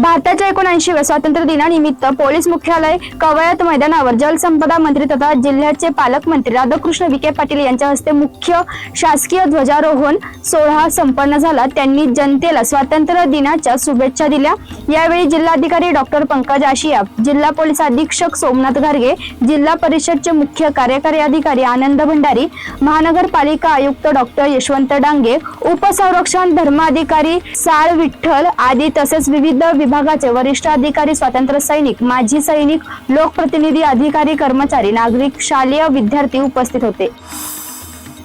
भारताच्या एकोणऐंशीव्या स्वातंत्र्य दिनानिमित्त पोलीस मुख्यालय कवायत मैदानावर जलसंपदा मंत्री तथा जिल्ह्याचे पालकमंत्री राधाकृष्ण विखे पाटील यांच्या हस्ते मुख्य शासकीय ध्वजारोहण सोहळा संपन्न झाला. त्यांनी जनतेला स्वातंत्र्य दिनाच्या शुभेच्छा दिल्या. यावेळी जिल्हाधिकारी डॉक्टर पंकज आशिया जिल्हा पोलीस अधीक्षक सोमनाथ घारगे जिल्हा परिषदचे मुख्य कार्यकारी अधिकारी आनंद भंडारी महानगरपालिका आयुक्त डॉक्टर यशवंत डांगे उपसंरक्षण धर्माधिकारी साळ विठ्ठल आदी तसेच विविध विभागाचे वरिष्ठ अधिकारी स्वातंत्र्य सैनिक माजी सैनिक लोकप्रतिनिधी अधिकारी कर्मचारी नागरिक शालेय विद्यार्थी उपस्थित होते.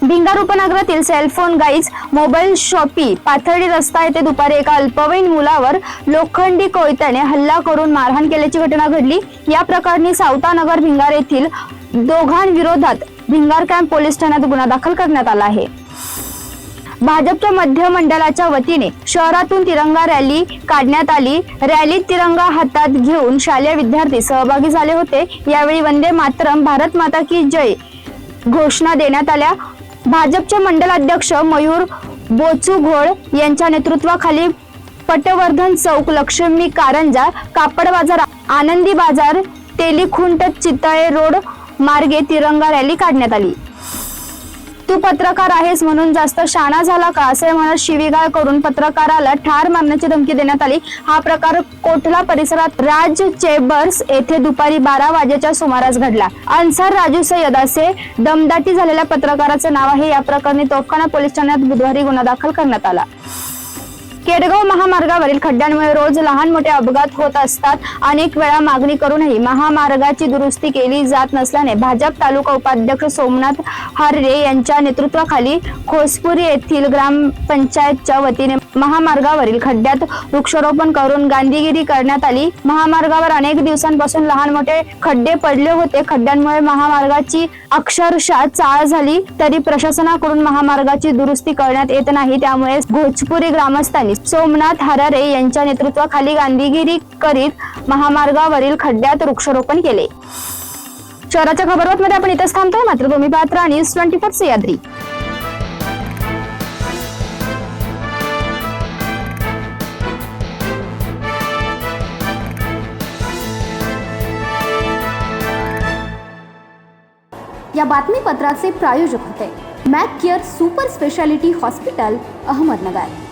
भिंगार उपनगरातील cellphone guys mobile shoppe Pathardi रस्ता येथे दुपारी एका अल्पवयीन मुलावर लोखंडी कोयत्याने हल्ला करून मारहाण केल्याची घटना घडली. या प्रकरणी सावतानगर भिंगार येथील दोघांविरोधात भिंगार कॅम्प पोलीस ठाण्यात गुन्हा दाखल करण्यात आला आहे. भाजपच्या मध्य मंडळाच्या वतीने शहरातून तिरंगा रॅली काढण्यात आली. रॅलीत तिरंगा हातात घेऊन शालेय विद्यार्थी सहभागी झाले होते. यावेळी वंदे मातरम भारत माता की जय घोषणा देण्यात आल्या. भाजपचे मंडलाध्यक्ष मयूर बोचुघोळ यांच्या नेतृत्वाखाली पटवर्धन चौक लक्ष्मी कारंजा कापड बाजार आनंदी बाजार तेलीखुंट चितळे रोड मार्गे तिरंगा रॅली काढण्यात आली. तू पत्रकार आहेस म्हणून जास्त शाणा झाला का? असे म्हणत शिवीगाळ करून पत्रकाराला ठार मारण्याची धमकी देण्यात आली. हा प्रकार कोटला परिसरात? राज चेबर्स येथे दुपारी बारा वाजेच्या सुमारास घडला. अन्सार राजू सय्यद असे दमदाटी झालेल्या पत्रकाराचे नाव आहे. या प्रकरणी तोफखाना पोलीस ठाण्यात बुधवारी गुन्हा दाखल करण्यात आला. केडगाव महामार्गावरील खड्ड्यांमुळे रोज लहान मोठे अपघात होत असतात. अनेक वेळा मागणी करूनही महामार्गाची दुरुस्ती केली जात नसल्याने भाजप तालुका उपाध्यक्ष सोमनाथ हार्रे यांच्या नेतृत्वाखाली खोसपुरी येथील ग्रामपंचायतच्या वतीने महामार्गावरील खड्ड्यात वृक्षारोपण करून गांधीगिरी करण्यात आली. महामार्गावर अनेक दिवसांपासून लहान मोठे खड्डे पडले होते. खड्ड्यांमुळे महामार्गाची अक्षरशः चाळ झाली. तरी प्रशासनाकडून महामार्गाची दुरुस्ती करण्यात येत नाही. त्यामुळे भोजपुरी ग्रामस्थांनी सोमनाथ हरारे यांच्या नेतृत्वाखाली गांधीगिरी करीत महामार्गावरील खड्ड्यात वृक्षारोपण केले. शहराच्या खबरबातमध्ये आपण इथंच थांबतोय मात्र तुम्ही पात्रा न्यूज ट्वेंटी फोर सह्याद्री या बातमीपत्राचे प्रायोजक होते. Mac care super speciality hospital Ahmednagar.